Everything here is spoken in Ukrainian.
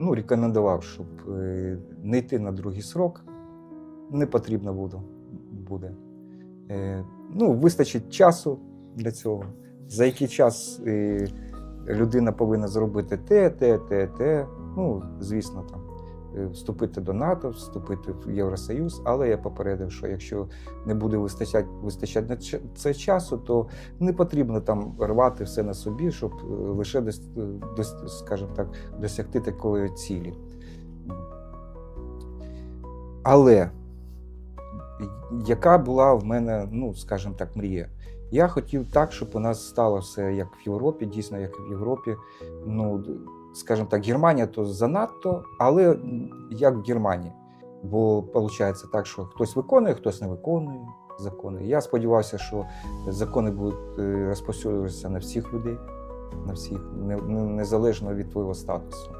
ну, рекомендував, щоб е, не йти на другий срок. Не потрібно буде. буде. Е, Ну, вистачить часу для цього. За який час е, людина повинна зробити те, те, те, те. Ну, звісно, там вступити до НАТО, вступити в Євросоюз. Але я попередив, що якщо не буде вистачати, вистачати на це часу, то не потрібно там рвати все на собі, щоб е, лише дос, скажімо так, досягти такої цілі. Але яка була в мене, ну, скажімо так, мрія? Я хотів так, щоб у нас стало все як в Європі, дійсно, як в Європі. Ну, скажімо так, Германія то занадто, але як в Германії. Бо виходить так, що хтось виконує, хтось не виконує закони. Я сподівався, що закони будуть е, розповсюджуватися на всіх людей, на всіх, не- не- незалежно від твого статусу.